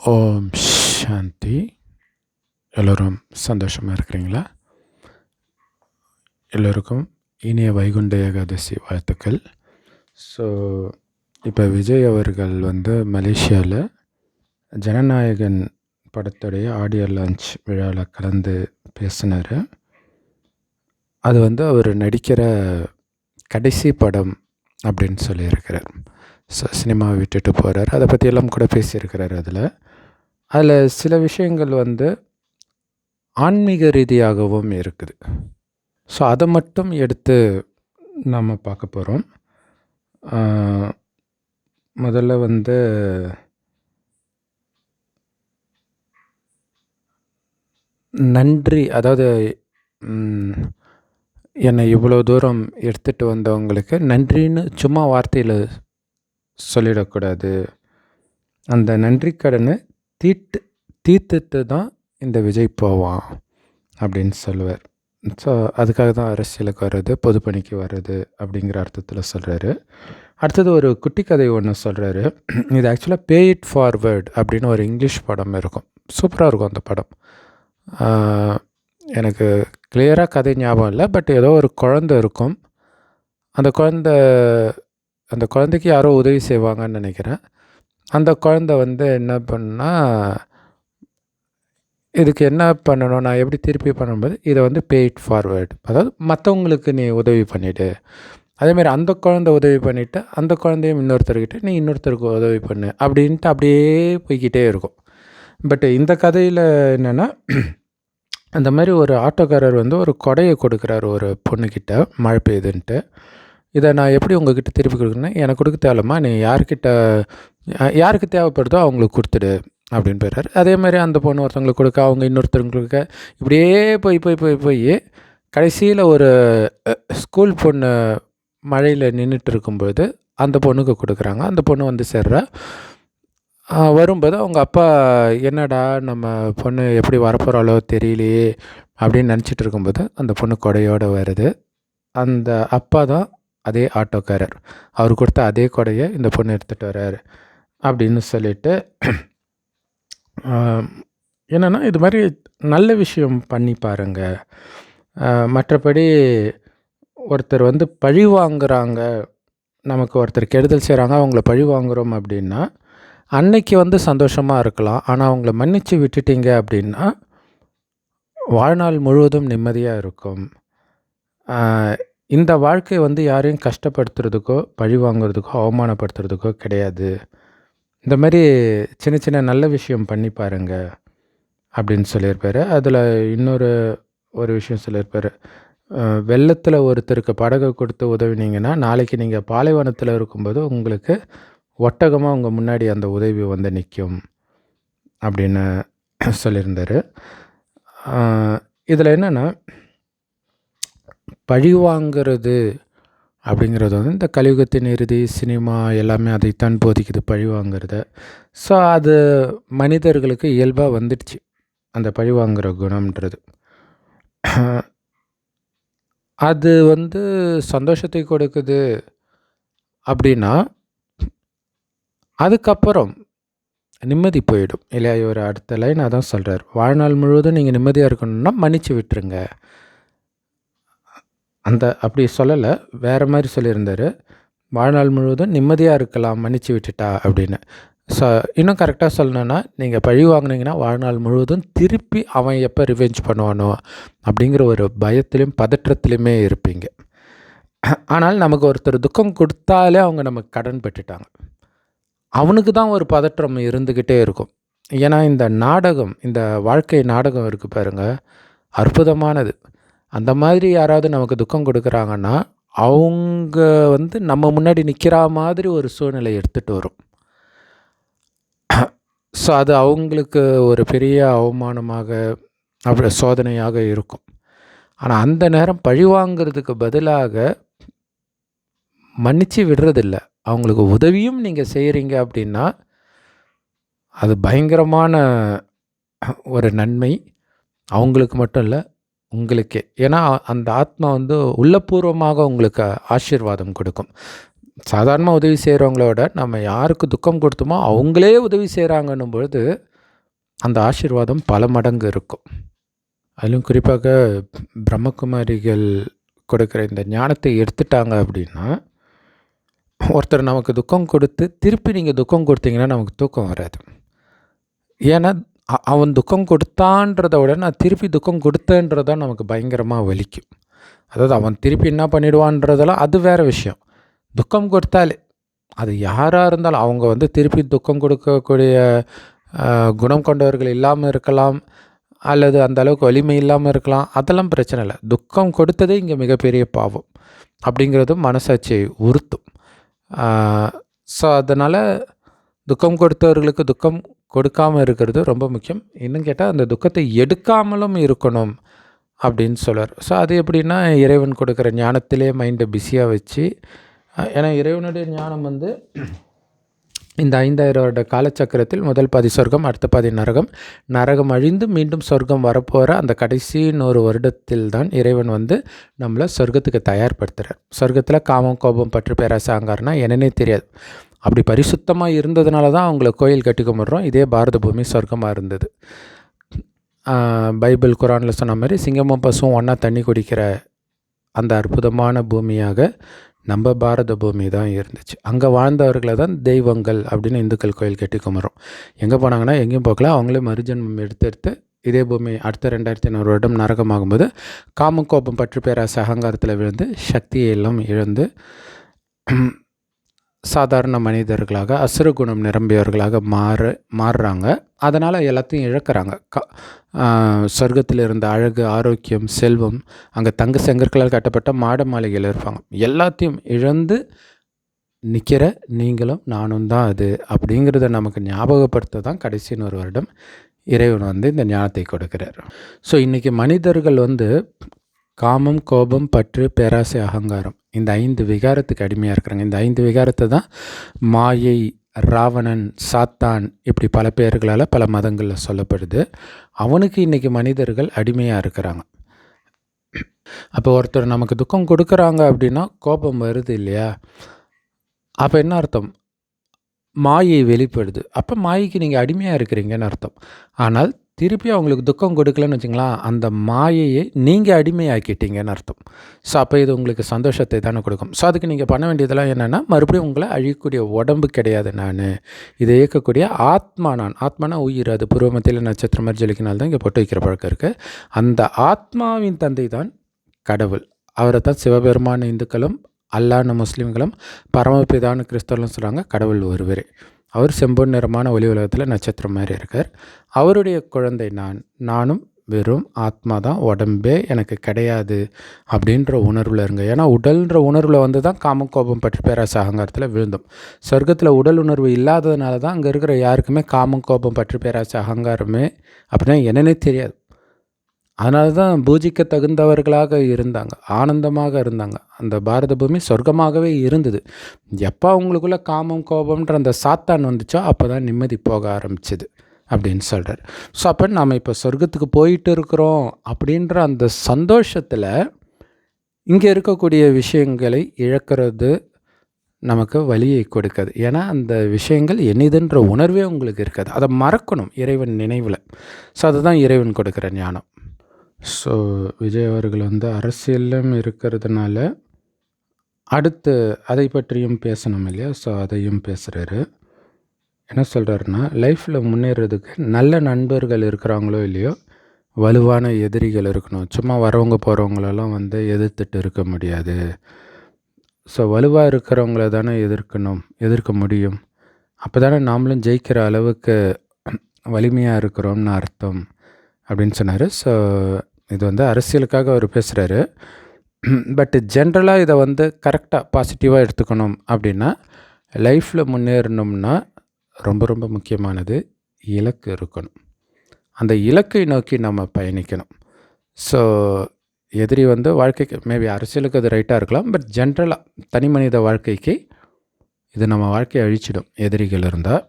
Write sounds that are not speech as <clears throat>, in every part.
ஓம் சாந்தி. எல்லோரும் சந்தோஷமாக இருக்கிறீங்களா? எல்லோருக்கும் இனிய வைகுண்ட ஏகாதசி வாழ்த்துக்கள். ஸோ இப்போ விஜய் அவர்கள் வந்து மலேசியாவில் ஜனநாயகன் படத்துடைய ஆடியோ லான்ச் விழாவில் கலந்து பேசினார். அது வந்து அவர் நடிக்கிற கடைசி படம் அப்படின்னு சொல்லியிருக்கிறார். சினிமாவை விட்டுட்டு போகிறார் அதை பற்றியெல்லாம் கூட பேசியிருக்கிறார் அதில். அதில் சில விஷயங்கள் வந்து ஆன்மீக ரீதியாகவும் இருக்குது. ஸோ அதை மட்டும் எடுத்து நம்ம பார்க்க போகிறோம் முதல்ல வந்து நன்றி. அதாவது என்னை இவ்வளோ தூரம் எடுத்துகிட்டு வந்தவங்களுக்கு நன்றின்னு சும்மா வார்த்தையில் சொல்லிடக்கூடாது. அந்த நன்றி கடனை தீட்டு தீர்த்துட்டு தான் இந்த விஜய் போவான் அப்படின்னு சொல்லுவார். ஸோ அதுக்காக தான் அரசியலுக்கு வர்றது பொதுப்பணிக்கு வர்றது அப்படிங்கிற அர்த்தத்தில் சொல்கிறாரு அடுத்தது ஒரு குட்டி கதை ஒன்று சொல்கிறாரு இது ஆக்சுவலாக பே இட் ஃபார்வேர்டு அப்படின்னு ஒரு இங்கிலீஷ் படம் இருக்கும். சூப்பராக இருக்கும் அந்த படம். எனக்கு கிளியராக கதை ஞாபகம் இல்லை பட் ஏதோ ஒரு குழந்த இருக்கும். அந்த குழந்தை அந்த குழந்தைக்கு யாரோ உதவி செய்வாங்கன்னு நினைக்கிறேன். அந்த குழந்தை வந்து என்ன பண்ணால் இதுக்கு என்ன பண்ணணும் நான் எப்படி திருப்பி பண்ணும்போது இதை வந்து பே ஃபார்வேர்டு அதாவது மற்றவங்களுக்கு நீ உதவி பண்ணிவிடு அதேமாதிரி அந்த குழந்தை உதவி பண்ணிவிட்டு அந்த குழந்தையும் இன்னொருத்தர்கிட்ட நீ இன்னொருத்தருக்கு உதவி பண்ணு அப்படின்ட்டு அப்படியே போய்கிட்டே இருக்கும். பட் இந்த கதையில் என்னென்னா அந்த மாதிரி ஒரு ஆட்டோக்காரர் வந்து ஒரு கொடையை கொடுக்குறாரு ஒரு பொண்ணுக்கிட்ட மழை பெய்யுதுன்ட்டு. இதை நான் எப்படி உங்ககிட்ட திருப்பி கொடுக்குறேன்னா எனக்கு கொடுக்க தேவையில்லம்மா நீ யார்கிட்ட யாருக்கு தேவைப்படுதோ அவங்களுக்கு கொடுத்துடு அப்படின்னு போயிடுறாரு. அதே மாதிரி அந்த பொண்ணு ஒருத்தவங்களுக்கு கொடுக்க அவங்க இன்னொருத்தவங்களுக்கு கொடுக்க இப்படியே போய் போய் போய் போய் கடைசியில் ஒரு ஸ்கூல் பொண்ணு மழையில் நின்றுட்டு இருக்கும்போது அந்த பொண்ணுக்கு கொடுக்குறாங்க. அந்த பொண்ணு வந்து சேர்றா. வரும்போது அவங்க அப்பா என்னடா நம்ம பொண்ணு எப்படி வரப்போகிறாளோ தெரியலையே அப்படின்னு நினச்சிட்டு இருக்கும்போது அந்த பொண்ணு கொடையோடு வருது. அந்த அப்பா தான் அதே ஆட்டோக்காரர். அவர் கொடுத்த அதே கொடையை இந்த பொண்ணு எடுத்துகிட்டு வர்றாரு அப்படின்னு சொல்லிட்டு என்னென்னா இது மாதிரி நல்ல விஷயம் பண்ணி பாருங்க. மற்றபடி ஒருத்தர் வந்து பழி வாங்குறாங்க. நமக்கு ஒருத்தர் கெடுதல் செய்கிறாங்க அவங்கள பழி வாங்குறோம் அப்படின்னா அன்னைக்கு வந்து சந்தோஷமாக இருக்கலாம். ஆனால் அவங்கள மன்னித்து விட்டுட்டீங்க அப்படின்னா வாழ்நாள் முழுவதும் நிம்மதியாக இருக்கும். இந்த வாழ்க்கை வந்து யாரையும் கஷ்டப்படுத்துறதுக்கோ பழி வாங்குறதுக்கோ அவமானப்படுத்துறதுக்கோ கிடையாது. இந்த மாதிரி சின்ன சின்ன நல்ல விஷயம் பண்ணி பாருங்க அப்படின்னு சொல்லியிருப்பாரு. அதில் இன்னொரு ஒரு விஷயம் சொல்லியிருப்பார். வெள்ளத்தில் ஒருத்தருக்கு படகை கொடுத்து உதவினீங்கன்னா நாளைக்கு நீங்கள் பாலைவனத்தில் இருக்கும்போது உங்களுக்கு ஒட்டகமாக உங்கள் முன்னாடி அந்த உதவி வந்து நிற்கும் அப்படின்னு சொல்லியிருந்தார். இதில் என்னென்னா பழி வாங்கிறது அப்படிங்கிறது வந்து இந்த கலியுகத்தின் இறுதி சினிமா எல்லாமே அதைத்தான் போதிக்குது பழிவாங்கிறத ஸோ அது மனிதர்களுக்கு இயல்பாக வந்துடுச்சு அந்த பழிவாங்கிற குணம்ன்றது. அது வந்து சந்தோஷத்தை கொடுக்குது அப்படின்னா அதுக்கப்புறம் நிம்மதி போயிடும். இல்லையா இவர் அடுத்த லைன் அதான் சொல்கிறார் வாழ்நாள் முழுவதும் நீங்கள் நிம்மதியாக இருக்கணும்னா மன்னிச்சு விட்டுருங்க. அந்த அப்படி சொல்லலை. வேறு மாதிரி சொல்லியிருந்தார். வாழ்நாள் முழுவதும் நிம்மதியாக இருக்கலாம் மன்னிச்சு விட்டுட்டா அப்படின்னு. ஸோ இன்னும் கரெக்டாக சொல்லணுன்னா நீங்கள் பழி வாங்கினீங்கன்னா வாழ்நாள் முழுவதும் திருப்பி அவன் எப்போ ரிவெஞ்ச் பண்ணுவானோ அப்படிங்கிற ஒரு பயத்திலையும் பதற்றத்திலையுமே இருப்பீங்க. ஆனால் நமக்கு ஒருத்தர் துக்கம் கொடுத்தாலே அவங்க நமக்கு கடன் பெற்றுட்டாங்க. அவனுக்கு தான் ஒரு பதற்றம் இருந்துக்கிட்டே இருக்கும். ஏன்னா இந்த நாடகம் இந்த வாழ்க்கை நாடகம் இருக்குது பாருங்கள் அற்புதமானது. அந்த மாதிரி யாராவது நமக்கு துக்கம் கொடுக்குறாங்கன்னா அவங்க வந்து நம்ம முன்னாடி நிற்கிற மாதிரி ஒரு சூழ்நிலை எடுத்துகிட்டு வரும். ஸோ அது அவங்களுக்கு ஒரு பெரிய அவமானமாக அப்படி சோதனையாக இருக்கும். ஆனால் அந்த நேரம் பழிவாங்கிறதுக்கு பதிலாக மன்னிச்சு விடுறதில்ல. அவங்களுக்கு உதவியும் நீங்கள் செய்கிறீங்க அப்படின்னா அது பயங்கரமான ஒரு நன்மை. அவங்களுக்கு மட்டும் இல்லை உங்களுக்கே. ஏன்னா அந்த ஆத்மா வந்து உள்ளபூர்வமாக உங்களுக்கு ஆசீர்வாதம் கொடுக்கும். சாதாரணமாக உதவி செய்கிறவங்களோட நம்ம யாருக்கு துக்கம் கொடுத்தோமோ அவங்களே உதவி செய்கிறாங்கன்னும் பொழுது அந்த ஆசீர்வாதம் பல மடங்கு இருக்கும். அதிலும் குறிப்பாக பிரம்மகுமாரிகள் கொடுக்குற இந்த ஞானத்தை எடுத்துட்டாங்க அப்படின்னா ஒருத்தர் நமக்கு துக்கம் கொடுத்து திருப்பி நீங்கள் துக்கம் கொடுத்தீங்கன்னா நமக்கு தூக்கம் வராது. ஏன்னா அவன் துக்கம் கொடுத்தான்றத விட நான் திருப்பி துக்கம் கொடுத்தேன்றதான் நமக்கு பயங்கரமாக வலிக்கும். அதாவது அவன் திருப்பி என்ன பண்ணிடுவான்றதெல்லாம் அது வேறு விஷயம். துக்கம் கொடுத்தாலே அது யாராக இருந்தாலும் அவங்க வந்து திருப்பி துக்கம் கொடுக்கக்கூடிய குணம் கொண்டவர்கள் இல்லாமல் இருக்கலாம் அல்லது அந்த அளவுக்கு வலிமை இல்லாமல் இருக்கலாம் அதெல்லாம் பிரச்சனை இல்லை. துக்கம் கொடுத்ததே இங்கே மிகப்பெரிய பாவம் அப்படிங்கிறது மனசாட்சியை உறுத்தும். ஸோ அதனால் துக்கம் கொடுத்தவர்களுக்கு துக்கம் கொடுக்காமல் இருக்கிறது ரொம்ப முக்கியம். இன்னும் கேட்டால் அந்த துக்கத்தை எடுக்காமலும் இருக்கணும் அப்படின்னு சொல்கிறார் ஸோ அது எப்படின்னா இறைவன் கொடுக்குற ஞானத்திலே மைண்டை பிஸியாக வச்சு ஏன்னா இறைவனுடைய ஞானம் வந்து இந்த ஐந்தாயிரம் வருட காலச்சக்கரத்தில் முதல் பாதி சொர்க்கம் அடுத்த பாதி நரகம். நரகம் அழிந்து மீண்டும் சொர்க்கம் வரப்போகிற அந்த கடைசி நூறு வருடத்தில் தான் இறைவன் வந்து நம்மளை சொர்க்கத்துக்கு தயார்படுத்துகிறார் சொர்க்கத்தில் காமம் கோபம் பற்று பேராசை அங்காரனா என்னன்னே தெரியாது. அப்படி பரிசுத்தமாக இருந்ததுனால தான் அவங்கள கோயில் கட்டிக்க முடுறோம் இதே பாரத பூமி சொர்க்கமாக இருந்தது பைபிள் குரானில் சொன்ன மாதிரி சிங்கமும் பசுவும் ஒன்றா தண்ணி குடிக்கிற அந்த அற்புதமான பூமியாக நம்ம பாரத பூமி தான் இருந்துச்சு. அங்கே வாழ்ந்தவர்களை தான் தெய்வங்கள் அப்படின்னு இந்துக்கள் கோயில் கட்டி கும்பிட்றோம். எங்கே போனாங்கன்னா எங்கேயும் போகல. அவங்களே மறுஜன்மம் எடுத்து எடுத்து இதே பூமி அடுத்த ரெண்டாயிரத்தி ஐநூறு வருடம் நரகமாகும்போது காமக்கோபம் பற்று பேராசை அகங்காரத்தில் விழுந்து சக்தியை எல்லாம் இழந்து சாதாரண மனிதர்களாக அசுர குணம் நிரம்பியவர்களாக மாற மாறுறாங்க. அதனால் எல்லாத்தையும் இழக்கிறாங்க. க சொர்க்கத்தில் இருந்த அழகு ஆரோக்கியம் செல்வம் அங்கே தங்க செங்கற்களால் கட்டப்பட்ட மாட மாளிகையில் இருப்பாங்க. எல்லாத்தையும் இழந்து நிற்கிற நீங்களும் நானும் தான் அது அப்படிங்கிறத நமக்கு ஞாபகப்படுத்த தான் கடைசி ஒரு வருடம் இறைவன் வந்து இந்த ஞானத்தை கொடுக்கிறார். ஸோ இன்றைக்கி மனிதர்கள் வந்து காமம் கோபம் பற்று பேராசை அகங்காரம் இந்த ஐந்து விகாரத்துக்கு அடிமையாக இருக்கிறாங்க. இந்த ஐந்து விகாரத்தை தான் மாயை ராவணன் சாத்தான் இப்படி பல பேர்களால் பல மதங்களில் சொல்லப்படுது. அவனுக்கு இன்றைக்கி மனிதர்கள் அடிமையாக இருக்கிறாங்க. அப்போ ஒருத்தர் நமக்கு துக்கம் கொடுக்குறாங்க அப்படின்னா கோபம் வருது இல்லையா? அப்போ என்ன அர்த்தம்? மாயை வெளிப்படுது. அப்போ மாயைக்கு நீங்கள் அடிமையாக இருக்கிறீங்கன்னு அர்த்தம். ஆனால் திருப்பி அவங்களுக்கு துக்கம் கொடுக்கலன்னு வச்சுங்களா அந்த மாயையை நீங்கள் அடிமையாக்கிட்டீங்கன்னு அர்த்தம். ஸோ அப்போ இது உங்களுக்கு சந்தோஷத்தை தானே கொடுக்கும். ஸோ அதுக்கு நீங்கள் பண்ண வேண்டியதெல்லாம் என்னென்னா மறுபடியும் உங்களை அழியக்கூடிய உடம்பு கிடையாது நான். இதை இயக்கக்கூடிய ஆத்மா நான். ஆத்மானா உயிர் அது பூர்வமத்தில் நட்சத்திரம் மாதிரி ஜொலிக்கினால் தான் இங்கே பொட்டு வைக்கிற பழக்கம் இருக்குது அந்த ஆத்மாவின் தந்தை தான் கடவுள். அவரை தான் சிவபெருமான இந்துக்களும் அல்லான முஸ்லீம்களும் பரமபிதான கிறிஸ்தவர்களும் சொல்கிறாங்க கடவுள் ஒருவரே. அவர் செம்பொன் நிறமான ஒளி உலகத்தில் நட்சத்திரம் மாதிரி இருக்கார். அவருடைய குழந்தை நான் நானும் வெறும் ஆத்மா தான் உடம்பே எனக்கு கிடையாது அப்படின்ற உணர்வில் இருங்க. ஏன்னா உடல்ன்ற உணர்வில் வந்து தான் காமக்கோபம் பற்றி பேராச அகங்காரத்தில் விழுந்தோம். சொர்க்கத்தில் உடல் உணர்வு இல்லாததுனால தான் அங்கே இருக்கிற யாருக்குமே காமக்கோபம் பற்றி பேராசை அகங்காரமே அப்படின்னா என்னன்னே தெரியாது. அதனால தான் பூஜிக்க தகுந்தவர்களாக இருந்தாங்க ஆனந்தமாக இருந்தாங்க. அந்த பாரத பூமி சொர்க்கமாகவே இருந்தது. எப்போ அவங்களுக்குள்ள காமம் கோபம்ன்ற அந்த சாத்தான் வந்துச்சோ அப்போ தான் நிம்மதி போக ஆரம்பிச்சது அப்படின்னு சொல்கிறார் ஸோ அப்போ நாம் இப்போ சொர்க்கத்துக்கு போயிட்டு இருக்கிறோம் அப்படின்ற அந்த சந்தோஷத்தில் இங்கே இருக்கக்கூடிய விஷயங்களை இழக்கிறது நமக்கு வழியை கொடுக்காது. ஏன்னா அந்த விஷயங்கள் என்னதுன்ற உணர்வே உங்களுக்கு இருக்காது. அதை மறக்கணும் இறைவன் நினைவில். ஸோ அதுதான் இறைவன் கொடுக்குற ஞானம். ஸோ விஜய் அவர்கள் வந்து அரசியலும் இருக்கிறதுனால அடுத்து அதை பற்றியும் பேசணும் இல்லையா? ஸோ அதையும் பேசுகிறாரு என்ன சொல்கிறாருன்னா லைஃப்பில் முன்னேறதுக்கு நல்ல நண்பர்கள் இருக்கிறாங்களோ இல்லையோ வலுவான எதிரிகள் இருக்கணும். சும்மா வரவங்க போகிறவங்களெல்லாம் வந்து எதிர்த்துட்டு இருக்க முடியாது. ஸோ வலுவாக இருக்கிறவங்கள தானே எதிர்க்கணும் எதிர்க்க முடியும். அப்போ தானே நாமளும் ஜெயிக்கிற அளவுக்கு வலிமையாக இருக்கிறோம்னு அர்த்தம். அப்படின்னு சொன்னார். ஸோ இது வந்து அரசியலுக்காக அவர் பேசுகிறாரு பட் ஜென்ரலாக இதை வந்து கரெக்டாக பாசிட்டிவாக எடுத்துக்கணும் அப்படின்னா லைஃப்பில் முன்னேறணும்னா ரொம்ப ரொம்ப முக்கியமானது இலக்கு இருக்கணும். அந்த இலக்கை நோக்கி நம்ம பயணிக்கணும். ஸோ எதிரி வந்து வாழ்க்கைக்கு மேபி அரசியலுக்கு அது ரைட்டாக இருக்கலாம் பட் ஜென்ரலாக தனி மனித வாழ்க்கைக்கு இது நம்ம வாழ்க்கையை அழிச்சிடும் எதிரிகள் இருந்தால்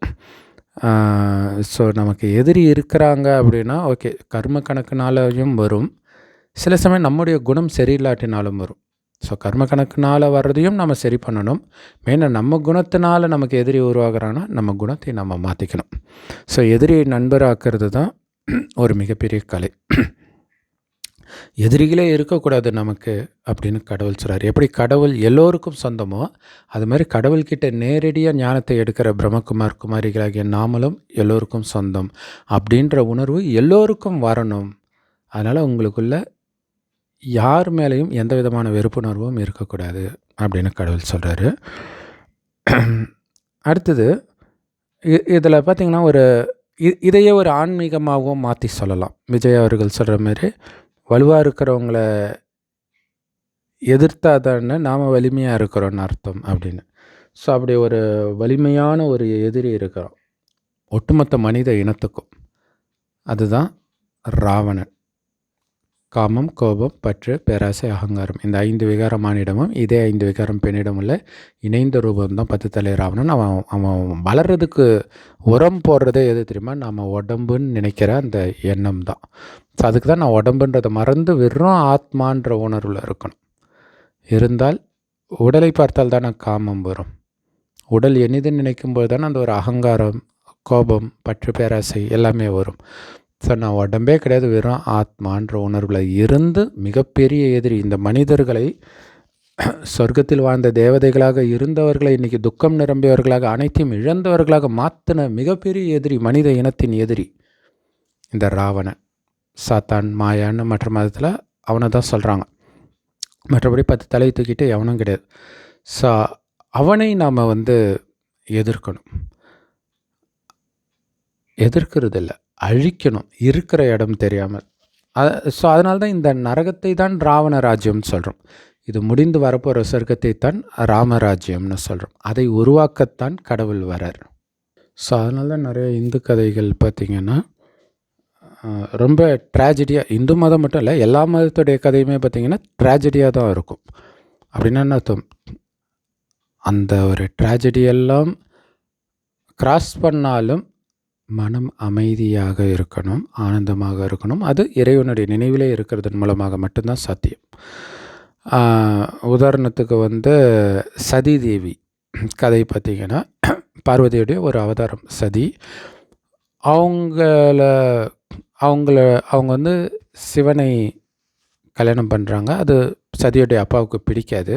ஸோ நமக்கு எதிரி இருக்கிறாங்க அப்படின்னா ஓகே கர்ம கணக்குனாலையும் வரும். சில சமயம் நம்முடைய குணம் சரியில்லாட்டினாலும் வரும். ஸோ கர்ம கணக்குனால் வர்றதையும் நம்ம சரி பண்ணணும். மெயினாக நம்ம குணத்தினால் நமக்கு எதிரி உருவாகிறான்னா நம்ம குணத்தை நம்ம மாற்றிக்கணும் ஸோ எதிரியை நண்பராக்கிறது தான் ஒரு மிகப்பெரிய கலை. எதிரிகளே இருக்கக்கூடாது நமக்கு அப்படின்னு கடவுள் சொல்கிறார் எப்படி கடவுள் எல்லோருக்கும் சொந்தமோ அது மாதிரி கடவுள்கிட்ட நேரடியாக ஞானத்தை எடுக்கிற பிரம்மகுமார் குமாரிகளாகிய நாமளும் எல்லோருக்கும் சொந்தம் அப்படின்ற உணர்வு எல்லோருக்கும் வரணும். அதனால் உங்களுக்குள்ள யார் மேலேயும் எந்த விதமான வெறுப்புணர்வும் இருக்கக்கூடாது அப்படின்னு கடவுள் சொல்கிறாரு அடுத்தது இதில் பார்த்திங்கன்னா ஒரு இதையே ஒரு ஆன்மீகமாகவும் மாற்றி சொல்லலாம். விஜய் அவர்கள் சொல்கிற மாதிரி வலுவாக இருக்கிறவங்கள எதிர்த்தா தானே நாம் வலிமையாக இருக்கிறோன்னு அர்த்தம் அப்படின்னு. ஸோ அப்படி ஒரு வலிமையான ஒரு எதிரி இருக்கிறோம் ஒட்டுமொத்த மனித இனத்துக்கும். அதுதான் ராவணன். காமம் கோபம் பற்று பேராசை அகங்காரம். இந்த ஐந்து விகாரமானிடமும் இதே ஐந்து விகாரம் பெண்ணிடம் உள்ள இணைந்த ரூபம் தான் பத்து தலை ராவணன். அவன் அவன் வளர்கிறதுக்கு உரம் போடுறதே எது தெரியுமா? நம்ம உடம்புன்னு நினைக்கிற அந்த எண்ணம் தான். ஸோ அதுக்கு தான் நான் உடம்புன்றதை மறந்து வெறும் ஆத்மான்ற உணர்வில் இருக்கணும். இருந்தால் உடலை பார்த்தால் தானே காமம் வரும். உடல் எனிதுன்னு நினைக்கும்போது தானே அந்த ஒரு அகங்காரம் கோபம் பற்று பேராசை எல்லாமே வரும். ஸோ நான் உடம்பே கிடையாது. வெறும் ஆத்மான்ற உணர்வில் இருந்து மிகப்பெரிய எதிரி. இந்த மனிதர்களை <clears throat> சொர்க்கத்தில் வாழ்ந்த தேவதைகளாக இருந்தவர்களை இன்றைக்கி துக்கம் நிரம்பியவர்களாக அனைத்தையும் இழந்தவர்களாக மாற்றின மிகப்பெரிய எதிரி மனித இனத்தின் எதிரி இந்த ராவணன். சாத்தான் மாயான்னு மற்ற மதத்தில் அவனை தான் சொல்கிறாங்க மற்றபடி பத்து தலையை தூக்கிட்டு எவனும் கிடையாது. ஸோ அவனை நாம் வந்து எதிர்க்கணும். எதிர்க்கிறது இல்லை அழிக்கணும். இருக்கிற இடம் தெரியாமல். ஸோ அதனால தான் இந்த நரகத்தை தான் ராவண ராஜ்யம்னு சொல்கிறோம் இது முடிந்து வரப்போகிற சொர்க்கத்தை தான் ராமராஜ்யம்னு சொல்கிறோம் அதை உருவாக்கத்தான் கடவுள் வரார். ஸோ அதனால தான் நிறைய இந்து கதைகள் பார்த்திங்கன்னா ரொம்ப ட்ராஜடியாக இந்து மதம் மட்டும் இல்லை எல்லா மதத்துடைய கதையுமே பார்த்திங்கன்னா ட்ராஜடியாக தான் இருக்கும். அப்படின்னா என்ன அர்த்தம்? அந்த ஒரு ட்ராஜடியெல்லாம் கிராஸ் பண்ணாலும் மனம் அமைதியாக இருக்கணும் ஆனந்தமாக இருக்கணும். அது இறைவனுடைய நினைவிலே இருக்கிறதன் மூலமாக மட்டும்தான் சாத்தியம். உதாரணத்துக்கு வந்து சதி தேவி கதை பார்த்திங்கன்னா பார்வதியுடைய ஒரு அவதாரம் சதி. அவங்கள அவங்கள அவங்க வந்து சிவனை கல்யாணம் பண்ணுறாங்க அது சதியுடைய அப்பாவுக்கு பிடிக்காது.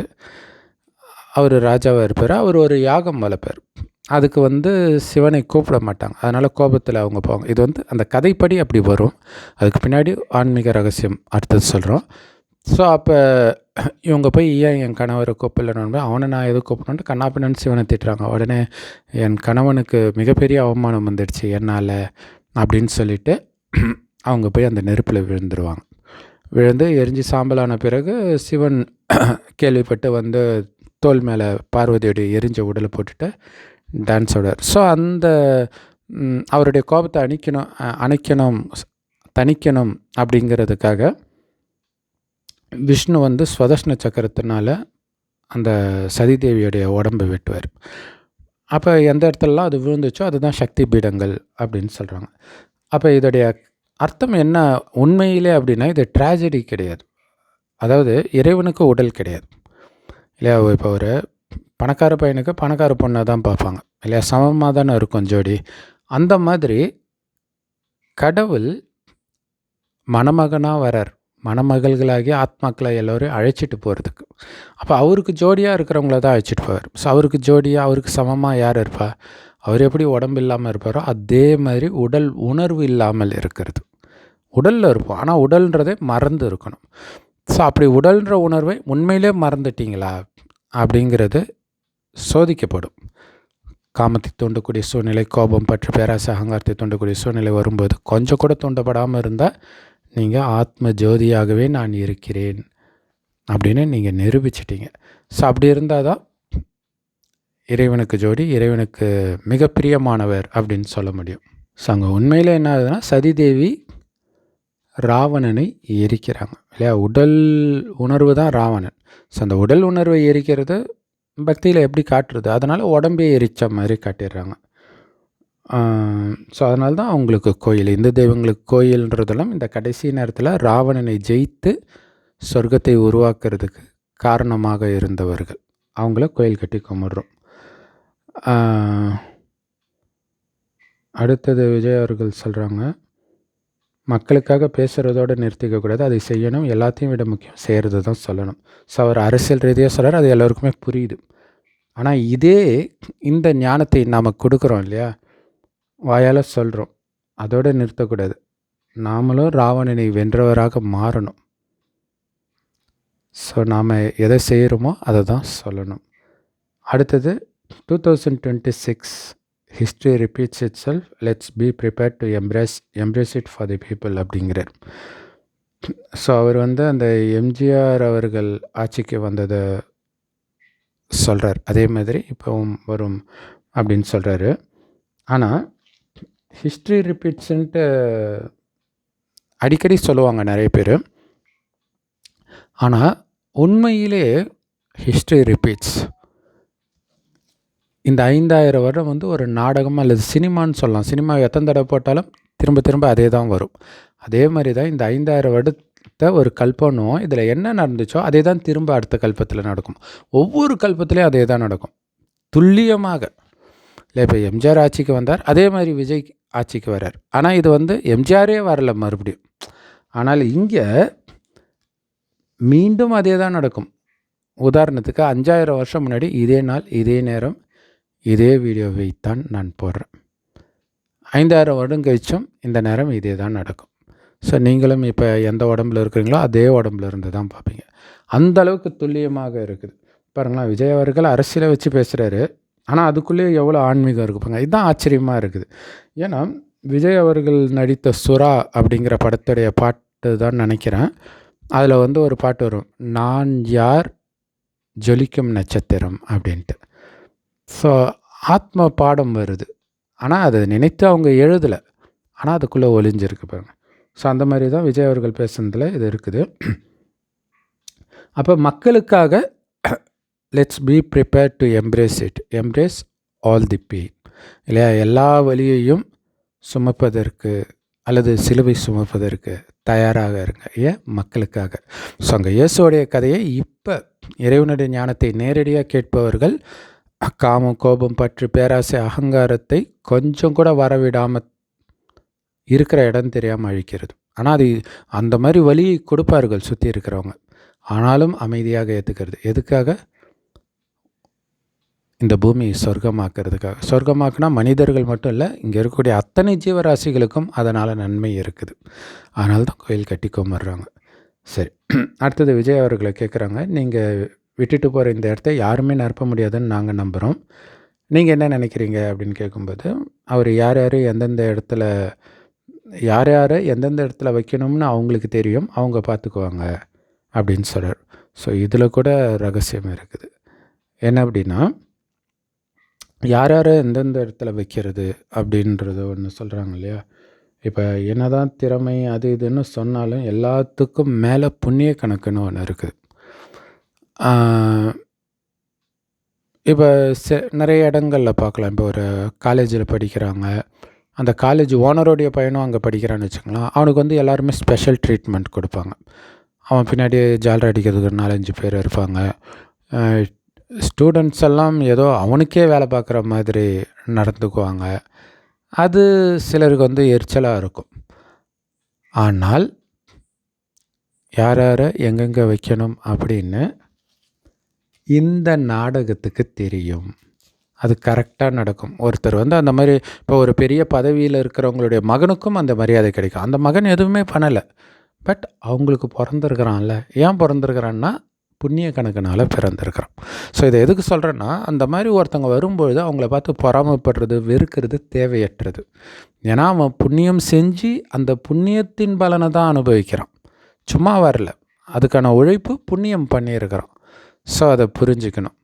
அவர் ராஜாவாக இருப்பார். அவர் ஒரு யாகம் வளர்ப்பார். அதுக்கு வந்து சிவனை கூப்பிட மாட்டாங்க. அதனால் கோபத்தில் அவங்க போவாங்க. இது வந்து அந்த கதைப்படி அப்படி வரும். அதுக்கு பின்னாடி ஆன்மீக ரகசியம் அடுத்தது சொல்கிறோம் ஸோ அப்போ இவங்க போய் ஏன் என் கணவரை கூப்பிடலன்னு அவனை நான் எதுவும் கூப்பிடணுன்ட்டு கண்ணாப்பின்னு சிவனை திட்டுறாங்க. உடனே என் கணவனுக்கு மிகப்பெரிய அவமானம் வந்துடுச்சு. என்னால்? அப்படின்னு சொல்லிவிட்டு அவங்க போய் அந்த நெருப்பில் விழுந்துருவாங்க. விழுந்து எரிஞ்சு சாம்பலான பிறகு சிவன் கேள்விப்பட்டு வந்து தோல் மேலே பார்வதியோடைய எரிஞ்ச உடலை போட்டுட்டு டான்ஸோட ஸோ அந்த அவருடைய கோபத்தை அணிக்கணும் அணைக்கணும் தணிக்கணும் அப்படிங்கிறதுக்காக விஷ்ணு வந்து ஸ்வதஷ்ண சக்கரத்தினால அந்த சதிதேவியுடைய உடம்பை வெட்டுவார். அப்போ எந்த இடத்துலலாம் அது விழுந்துச்சோ அதுதான் சக்தி பீடங்கள் அப்படின்னு சொல்கிறாங்க அப்போ இதோடைய அர்த்தம் என்ன உண்மையிலே அப்படின்னா இது ட்ராஜடி கிடையாது. அதாவது இறைவனுக்கு உடல் கிடையாது. இல்லையா? இப்போ ஒரு பணக்கார பையனுக்கு பணக்கார பொண்ணை தான் பார்ப்பாங்க. இல்லையா? சமமாக தானே இருக்கும் ஜோடி. அந்த மாதிரி கடவுள் மணமகனாக வரார். மணமகள்களாகி ஆத்மாக்களை எல்லோரையும் அழைச்சிட்டு போகிறதுக்கு அப்போ அவருக்கு ஜோடியாக இருக்கிறவங்கள தான் அழைச்சிட்டு போவார். ஸோ அவருக்கு ஜோடியாக அவருக்கு சமமாக யார் இருப்பா? அவர் எப்படி உடம்பு இல்லாமல் இருப்பாரோ அதே மாதிரி உடல் உணர்வு இல்லாமல் இருக்கிறது. உடலில் இருப்போம். ஆனால் உடல்ன்றதே மறந்து இருக்கணும். ஸோ அப்படி உடல்ன்ற உணர்வை உண்மையிலே மறந்துட்டீங்களா? அப்படிங்கிறது சோதிக்கப்படும். காமத்தை தூண்டக்கூடிய சூழ்நிலை கோபம் பற்றி பேராசை அகங்காரத்தை தூண்டக்கூடிய சூழ்நிலை வரும்போது கொஞ்சம் கூட தூண்டப்படாமல் இருந்தால் நீங்கள் ஆத்ம ஜோதியாகவே நான் இருக்கிறேன் அப்படின்னு நீங்கள் நிரூபிச்சிட்டிங்க. ஸோ அப்படி இருந்தால் தான் இறைவனுக்கு ஜோடி இறைவனுக்கு மிக பிரியமானவர் அப்படின்னு சொல்ல முடியும். ஸோ அங்கே உண்மையில் என்ன ஆகுதுன்னா சதிதேவி ராவணனை எரிக்கிறாங்க இல்லையா? உடல் உணர்வு தான் ராவணன். ஸோ அந்த உடல் உணர்வை எரிக்கிறது பக்தியில் எப்படி காட்டுறது? அதனால் உடம்பே எரித்த மாதிரி காட்டிடுறாங்க. ஸோ அதனால தான் அவங்களுக்கு கோயில். இந்து தெய்வங்களுக்கு கோயில்ன்றதெல்லாம் இந்த கடைசி நேரத்தில் ராவணனை ஜெயித்து சொர்க்கத்தை உருவாக்குறதுக்கு காரணமாக இருந்தவர்கள். அவங்கள கோயில் கட்டி கும்பிட்றோம். அடுத்தது விஜய் அவர்கள் சொல்கிறாங்க மக்களுக்காக பேசுகிறதோடு நிறுத்திக்க கூடாது. அதை செய்யணும். எல்லாத்தையும் விட முக்கியம் செய்கிறது தான் சொல்லணும். ஸோ அவர் அரசியல் ரீதியாக சொல்கிறார் அது எல்லாருக்குமே புரியுது. ஆனால் இதே இந்த ஞானத்தை நாம் கொடுக்குறோம் இல்லையா? வாயால் சொல்கிறோம் அதோடு நிறுத்தக்கூடாது. நாமளும் ராவணனை வென்றவராக மாறணும். ஸோ நாம் எதை செய்கிறோமோ அதை தான் சொல்லணும். அடுத்தது two thousand twenty six history repeats itself let's be prepare to embrace embrace it for the people அப்படிங்கிறார். ஸோ அவர் வந்து அந்த எம்ஜிஆர் அவர்கள் ஆட்சிக்கு வந்ததை சொல்கிறார் அதே மாதிரி இப்போவும் வரும் அப்படின்னு சொல்கிறாரு ஆனால் ஹிஸ்ட்ரி ரிப்பீட்ஸுன்ட்டு அடிக்கடி சொல்லுவாங்க நிறைய பேர். ஆனால் உண்மையிலே ஹிஸ்ட்ரி ரிப்பீட்ஸ் இந்த ஐந்தாயிரம் வருடம் வந்து ஒரு நாடகம் அல்லது சினிமான்னு சொல்லலாம். சினிமா எத்தனை தடவை போட்டாலும் திரும்ப திரும்ப அதே தான் வரும். அதே மாதிரி தான் இந்த ஐந்தாயிரம் வருடத்தை ஒரு கல்பனும் இதில் என்ன நடந்துச்சோ அதே தான் திரும்ப அடுத்த கல்பத்தில் நடக்கும். ஒவ்வொரு கல்பத்துலேயும் அதே தான் நடக்கும். துல்லியமாக. இல்லை இப்போ எம்ஜிஆர் ஆட்சிக்கு வந்தார் அதே மாதிரி விஜய் ஆட்சிக்கு வரார் ஆனால் இது வந்து எம்ஜிஆரே வரல மறுபடியும். ஆனால் இங்கே மீண்டும் அதே தான் நடக்கும். உதாரணத்துக்கு அஞ்சாயிரம் வருஷம் முன்னாடி இதே நாள் இதே நேரம் இதே வீடியோவை தான் நான் போடுறேன். ஐந்தாயிரம் வருடம் கழிச்சும் இந்த நேரம் இதே தான் நடக்கும். ஸோ நீங்களும் இப்போ எந்த உடம்புல இருக்கிறீங்களோ அதே உடம்புல இருந்து தான் பார்ப்பீங்க. அந்த அளவுக்கு துல்லியமாக இருக்குது. பாருங்களா விஜய் அவர்கள் அரசியலை வச்சு பேசுகிறாரு ஆனால் அதுக்குள்ளேயே எவ்வளோ ஆன்மீகம் இருக்குப்பாங்க இதுதான் ஆச்சரியமாக இருக்குது. ஏன்னா விஜய் அவர்கள் நடித்த சுறா அப்படிங்கிற படத்துடைய பாட்டு தான் நினைக்கிறேன். அதில் வந்து ஒரு பாட்டு வரும் நான் யார்? ஜொலிக்கும் நட்சத்திரம் அப்படின்ட்டு. ஸோ ஆத்ம பாடம் வருது. ஆனால் அதை நினைத்து அவங்க எழுதலை. ஆனால் அதுக்குள்ளே ஒளிஞ்சிருக்கு பாருங்கள் ஸோ அந்த மாதிரி தான் விஜய் அவர்கள் பேசுனதில் இது இருக்குது. அப்போ மக்களுக்காக let's be prepare to embrace it embrace all the pain இல்லையா? எல்லா வழியையும் சுமப்பதற்கு அல்லது சிலுவை சுமப்பதற்கு தயாராக இருங்க. ஏன் மக்களுக்காக. ஸோ அங்கே இயேசுவோடைய கதையை இப்போ இறைவனுடைய ஞானத்தை நேரடியாக கேட்பவர்கள் காமம் கோபம் பற்று பேராசை அகங்காரத்தை கொஞ்சம் கூட வரவிடாமல் இருக்கிற இடம் தெரியாமல் அழிக்கிறது. ஆனால் அது அந்த மாதிரி வழியை கொடுப்பார்கள் சுற்றி இருக்கிறவங்க. ஆனாலும் அமைதியாக ஏற்றுக்கிறது எதுக்காக? இந்த பூமியை சொர்க்கமாக்குறதுக்காக. சொர்க்கமாக்குனா மனிதர்கள் மட்டும் இல்லை இங்கே இருக்கக்கூடிய அத்தனை ஜீவராசிகளுக்கும் அதனால் நன்மை இருக்குது. அதனால தான் கோயில் கட்டி கும்பிட்றாங்க. சரி அடுத்தது விஜய் அவர்களை கேட்குறாங்க நீங்கள் விட்டுட்டு போகிற இந்த இடத்த யாருமே நிரப்ப முடியாதுன்னு நாங்கள் நம்புகிறோம் நீங்கள் என்ன நினைக்கிறீங்க? அப்படின்னு கேட்கும்போது அவர் யார் யார் எந்தெந்த இடத்துல யார் யாரை எந்தெந்த இடத்துல வைக்கணும்னு அவங்களுக்கு தெரியும். அவங்க பார்த்துக்குவாங்க அப்படின்னு சொல்கிறார் ஸோ இதில் கூட ரகசியம் இருக்குது. என்ன அப்படின்னா யார் யாரை எந்தெந்த இடத்துல வைக்கிறது அப்படின்றது ஒன்று சொல்கிறாங்க இல்லையா? இப்போ என்ன தான் திறமை அது இதுன்னு சொன்னாலும் எல்லாத்துக்கும் மேலே புண்ணிய கணக்குன்னு ஒன்று இருக்குது இப்போ செ நிறைய இடங்களில் பார்க்கலாம் இப்போ ஒரு காலேஜில் படிக்கிறாங்க. அந்த காலேஜ் ஓனருடைய பையனும் அங்கே படிக்கிறான்னு வச்சுக்கலாம் அவனுக்கு வந்து எல்லாருமே ஸ்பெஷல் ட்ரீட்மெண்ட் கொடுப்பாங்க. அவன் பின்னாடி ஜாலர் அடிக்கிறதுக்கு ஒரு நாலஞ்சு பேர் இருப்பாங்க. ஸ்டூடெண்ட்ஸ் எல்லாம் ஏதோ அவனுக்கே வேலை பார்க்குற மாதிரி நடந்துக்குவாங்க. அது சிலருக்கு வந்து எரிச்சலாக இருக்கும். ஆனால் யார் யாரை எங்கெங்கே வைக்கணும் அப்படின்னு இந்த நாடகத்துக்கு தெரியும். அது கரெக்டாக நடக்கும். ஒருத்தர் வந்து அந்த மாதிரி இப்போ ஒரு பெரிய பதவியில் இருக்கிறவங்களுடைய மகனுக்கும் அந்த மரியாதை கிடைக்கும். அந்த மகன் எதுவுமே பண்ணலை. பட் அவங்களுக்கு பிறந்திருக்கிறான்ல. ஏன் பிறந்திருக்கிறான்னா புண்ணிய கணக்குனால் பிறந்திருக்கிறான். ஸோ இதை எதுக்கு சொல்கிறேன்னா அந்த மாதிரி ஒருத்தவங்க வரும்பொழுது அவங்கள பார்த்து பொறாமப்படுறது வெறுக்கிறது தேவையற்றது. ஏன்னா அவன் புண்ணியம் செஞ்சு அந்த புண்ணியத்தின் பலனை தான் அனுபவிக்கிறான். சும்மா வரல. அதுக்கான உழைப்பு புண்ணியம் பண்ணியிருக்கிறான். ஸோ அதை புரிஞ்சுக்கணும்.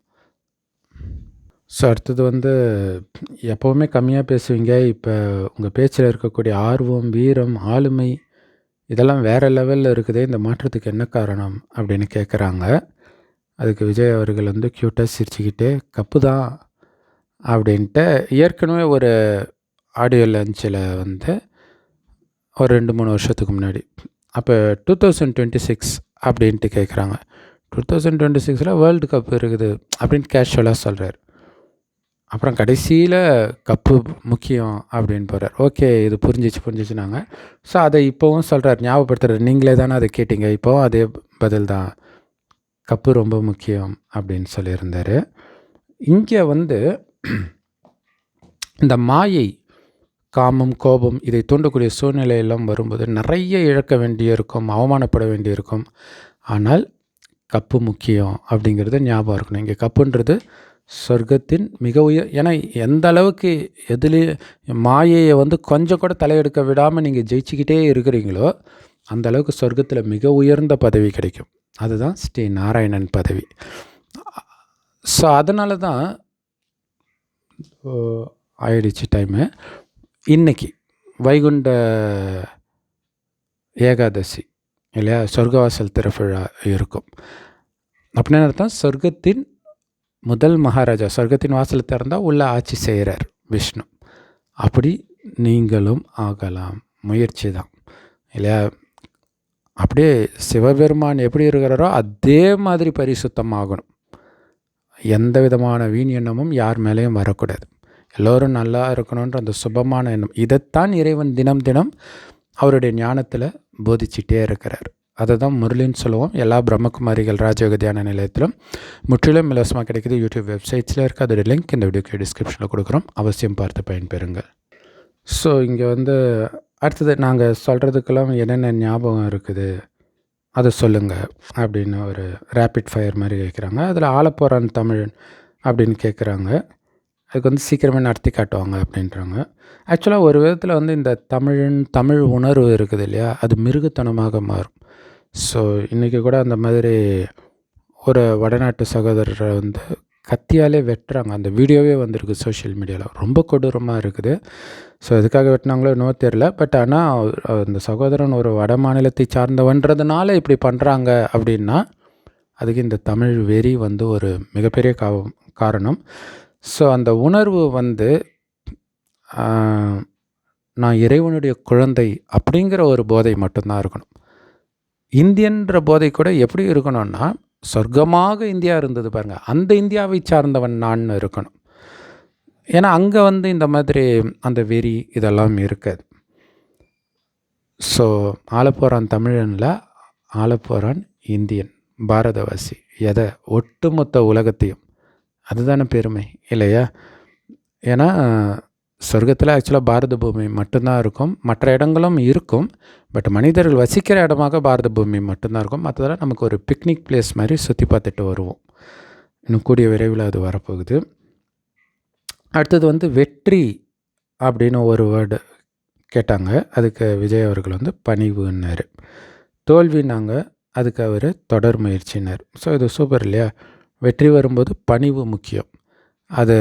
ஸோ அடுத்தது வந்து எப்போவுமே கம்மியாக பேசுவீங்க. இப்போ உங்கள் பேச்சில் இருக்கக்கூடிய ஆர்வம் வீரம் ஆளுமை இதெல்லாம் வேறு லெவலில் இருக்குதே இந்த மாற்றத்துக்கு என்ன காரணம் அப்படின்னு கேட்குறாங்க அதுக்கு விஜய் அவர்கள் வந்து க்யூட்டாக சிரிச்சுக்கிட்டு கப்பு தான் அப்படின்ட்டு ஏற்கனவே ஒரு ஆடியோ லஞ்சில் வந்து ஒரு ரெண்டு மூணு வருஷத்துக்கு முன்னாடி அப்போ டூ தௌசண்ட் டுவெண்ட்டி சிக்ஸ் அப்படின்ட்டு கேட்குறாங்க டூ தௌசண்ட் டுவெண்ட்டி சிக்ஸில் வேர்ல்டு கப் இருக்குது அப்படின்னு கேஷுவலாக சொல்கிறார் அப்புறம் கடைசியில் கப்பு முக்கியம் அப்படின்னு போகிறார் ஓகே இது புரிஞ்சிச்சு புரிஞ்சிச்சுனாங்க ஸோ அதை இப்போவும் சொல்கிறார் ஞாபகப்படுத்துகிறார் நீங்களே தானே அதை கேட்டீங்க. இப்போவும் அதே பதில் தான். கப்பு ரொம்ப முக்கியம் அப்படின்னு சொல்லியிருந்தார். இங்கே வந்து இந்த மாயை காமம் கோபம் இதை தூண்டக்கூடிய சூழ்நிலையெல்லாம் வரும்போது நிறைய இழக்க வேண்டியிருக்கும் அவமானப்பட வேண்டியிருக்கும். ஆனால் கப்பு முக்கியம் அப்படிங்கிறது ஞாபகம் இருக்கணும். இங்கே கப்புன்றது சொர்க்கத்தின் மிக உயர் ஏன்னா எந்த அளவுக்கு எதுலேயே மாயையை வந்து கொஞ்சம் கூட தலையெடுக்க விடாமல் நீங்கள் ஜெயிச்சுக்கிட்டே இருக்கிறீங்களோ அந்த அளவுக்கு சொர்க்கத்தில் மிக உயர்ந்த பதவி கிடைக்கும். அதுதான் ஸ்ரீ நாராயணன் பதவி. ஸோ அதனால தான் ஆயிடுச்சு டைமு. இன்னைக்கு வைகுண்ட ஏகாதசி. இல்லையா? சொர்க்கவாசல் திருவிழா இருக்கும். அப்படின்னு அர்த்தம் சொர்க்கத்தின் முதல் மகாராஜா சொர்க்கத்தின் வாசலை திறந்தால் உள்ள ஆட்சி செய்கிறார் விஷ்ணு. அப்படி நீங்களும் ஆகலாம். முயற்சி தான். இல்லையா? அப்படியே சிவபெருமான் எப்படி இருக்கிறாரோ அதே மாதிரி பரிசுத்தமாகணும். எந்த விதமான வீண் எண்ணமும் யார் மேலேயும் வரக்கூடாது. எல்லோரும் நல்லா இருக்கணுன்ற அந்த சுபமான எண்ணம். இதைத்தான் இறைவன் தினம் தினம் அவருடைய ஞானத்தில் போதிச்சிட்டே இருக்கிறார். அதை தான் முரளின்னு சொல்லுவோம். எல்லா பிரம்மகுமாரிகள் ராஜயோக தியான நிலையத்திலும் முற்றிலும் இலவசமாக கிடைக்குது. யூடியூப் வெப்சைட்ஸில் இருக்குது அதோட லிங்க் இந்த வீடியோக்கு டிஸ்கிரிப்ஷனில் கொடுக்குறோம். அவசியம் பார்த்து பயன்பெறுங்கள். ஸோ இங்கே வந்து அடுத்தது நாங்கள் சொல்கிறதுக்கெல்லாம் என்னென்ன ஞாபகம் இருக்குது? அதை சொல்லுங்கள் அப்படின்னு ஒரு ரேப்பிட் ஃபயர் மாதிரி கேட்குறாங்க அதில் ஆலப்போரான் தமிழன் அப்படின்னு கேட்குறாங்க அதுக்கு வந்து சீக்கிரமே நடத்தி காட்டுவாங்க அப்படின்றாங்க. ஆக்சுவலாக ஒரு விதத்தில் வந்து இந்த தமிழன் தமிழ் உணர்வு இருக்குது இல்லையா? அது மிருகத்தனமாக மாறும். ஸோ இன்றைக்கி கூட அந்த மாதிரி ஒரு வடநாட்டு சகோதரரை வந்து கத்தியாலே வெட்டுறாங்க. அந்த வீடியோவே வந்திருக்கு சோஷியல் மீடியாவில் ரொம்ப கொடூரமாக இருக்குது. ஸோ எதுக்காக வெட்டினாங்களோ என்னவோ தெரில பட் ஆனால் அந்த சகோதரன் ஒரு வட மாநிலத்தை சார்ந்தவன்றதுனால இப்படி பண்ணுறாங்க அப்படின்னா அதுக்கு இந்த தமிழ் வெறி வந்து ஒரு மிகப்பெரிய காரணம். ஸோ அந்த உணர்வு வந்து நான் இறைவனுடைய குழந்தை அப்படிங்கிற ஒரு போதை மட்டும்தான் இருக்கணும். இந்தியன்ற போதை கூட எப்படி இருக்கணும்னா சொர்க்கமாக இந்தியா இருந்தது பாருங்கள் அந்த இந்தியாவை சார்ந்தவன் நான் இருக்கணும். ஏன்னா அங்கே வந்து இந்த மாதிரி அந்த வெறி இதெல்லாம் இருக்காது. ஸோ ஆலப்போரான் தமிழனில் ஆலப்போரான் இந்தியன் பாரதவாசி. எதை? ஒட்டுமொத்த உலகத்தையும். அதுதானே பெருமை இல்லையா? ஏன்னா சொர்க்கத்தில் ஆக்சுவலாக பாரத பூமி மட்டும்தான் இருக்கும். மற்ற இடங்களும் இருக்கும். பட் மனிதர்கள் வசிக்கிற இடமாக பாரத பூமி மட்டும்தான் இருக்கும். மற்றதெல்லாம் நமக்கு ஒரு பிக்னிக் பிளேஸ் மாதிரி சுற்றி பார்த்துட்டு வருவோம். இன்னும் கூடிய விரைவில் அது வரப்போகுது. அடுத்தது வந்து வெற்றி அப்படின்னு ஒரு வேர்டு கேட்டாங்க. அதுக்கு விஜய் அவர்கள் வந்து பணிவுன்னார். தோல்வினாங்க அதுக்கு அவர் தொடர் முயற்சினார் ஸோ இது சூப்பர் இல்லையா? வெற்றி வரும்போது பணிவு முக்கியம். அது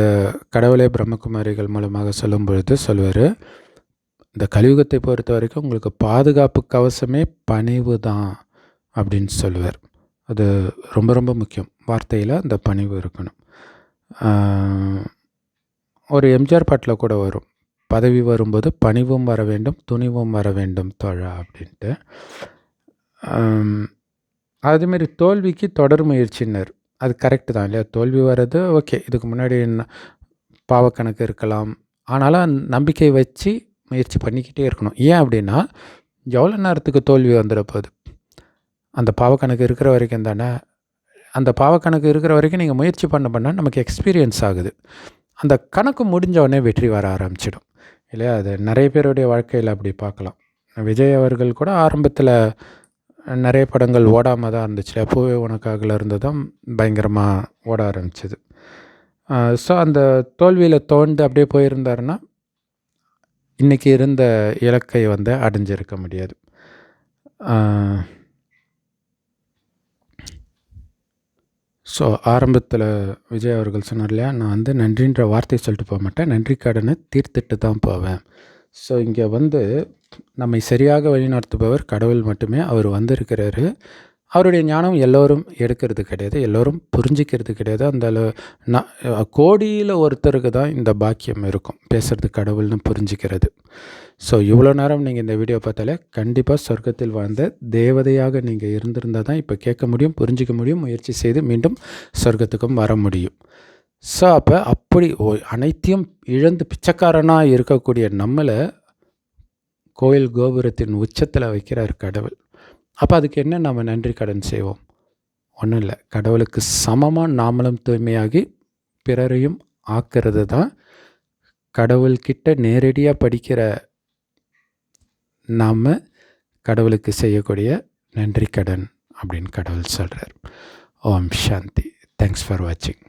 கடவுளே பிரம்மகுமாரிகள் மூலமாக சொல்லும் பொழுது சொல்லுவார் இந்த கலியுகத்தை பொறுத்த வரைக்கும் உங்களுக்கு பாதுகாப்பு கவசமே பணிவு தான் அப்படின்னு சொல்லுவார் அது ரொம்ப ரொம்ப முக்கியம். வார்த்தையில் அந்த பணிவு இருக்கணும். ஒரு எம்ஜிஆர் பாட்டில் கூட வரும். பதவி வரும்போது பணிவும் வர வேண்டும் துணிவும் வர வேண்டும் தோழா அப்படின்ட்டு. அதேமாரி தோல்விக்கு தொடர் முயற்சினர் அது கரெக்டு தான் இல்லையா? தோல்வி வர்றது ஓகே இதுக்கு முன்னாடி பாவக்கணக்கு இருக்கலாம். ஆனாலும் நம்பிக்கை வச்சு முயற்சி பண்ணிக்கிட்டே இருக்கணும். ஏன் அப்படின்னா எவ்வளோ நேரத்துக்கு தோல்வி வந்துட போகுது? அந்த பாவக்கணக்கு இருக்கிற வரைக்கும் தானே? அந்த பாவக்கணக்கு இருக்கிற வரைக்கும் நீங்கள் முயற்சி பண்ண பண்ணால் நமக்கு எக்ஸ்பீரியன்ஸ் ஆகுது. அந்த கணக்கு முடிஞ்ச உடனே வெற்றி வர ஆரம்பிச்சிடும். இல்லையா? அது நிறைய பேருடைய வாழ்க்கையில் அப்படி பார்க்கலாம். விஜய் அவர்கள் கூட ஆரம்பத்தில் நிறைய படங்கள் ஓடாமல் தான் இருந்துச்சு அப்போவே உனக்காகல இருந்து தான் பயங்கரமாக ஓட ஆரம்பிச்சிது. ஸோ அந்த தோல்வியில் தோண்டு அப்படியே போயிருந்தாருன்னா இன்றைக்கி இருந்த இலக்கை வந்து அடைஞ்சிருக்க முடியாது. ஸோ ஆரம்பத்தில் விஜய் அவர்கள் சொன்னார் இல்லையா நான் வந்து நன்றின்ற வார்த்தையை சொல்லிட்டு போக மாட்டேன் நன்றி கடனை தீர்த்துட்டு தான் போவேன். ஸோ இங்கே வந்து நம்மை சரியாக வழிநடத்துபவர் கடவுள் மட்டுமே அவர் வந்திருக்கிறாரு. அவருடைய ஞானம் எல்லோரும் எடுக்கிறது கிடையாது எல்லோரும் புரிஞ்சிக்கிறது கிடையாது. அந்த நான் கோடியில் ஒருத்தருக்கு தான் இந்த பாக்கியம் இருக்கும் பேசுகிறது கடவுள்னு புரிஞ்சிக்கிறது. ஸோ இவ்வளோ நேரம் நீங்கள் இந்த வீடியோ பார்த்தாலே கண்டிப்பாக சொர்க்கத்தில் வாழ்ந்த தேவதையாக நீங்கள் இருந்திருந்தால் தான் இப்போ கேட்க முடியும் புரிஞ்சிக்க முடியும் முயற்சி செய்து மீண்டும் சொர்க்கத்துக்கும் வர முடியும். ஸோ அப்போ அப்படி ஓ அனைத்தையும் இழந்து பிச்சைக்காரனாக இருக்கக்கூடிய நம்மளை கோயில் கோபுரத்தின் உச்சத்தில் வைக்கிறார் கடவுள். அப்போ அதுக்கு என்ன நம்ம நன்றி கடன் செய்வோம்? ஒன்றும் இல்லை. கடவுளுக்கு சமமாக நாமளும் தூய்மையாகி பிறரையும் ஆக்கிறது தான் கடவுள்கிட்ட நேரடியாக படிக்கிற நாம் கடவுளுக்கு செய்யக்கூடிய நன்றி கடன் அப்படின்னு கடவுள் சொல்கிறார் ஓம் சாந்தி. தேங்க்ஸ் ஃபார் வாட்சிங்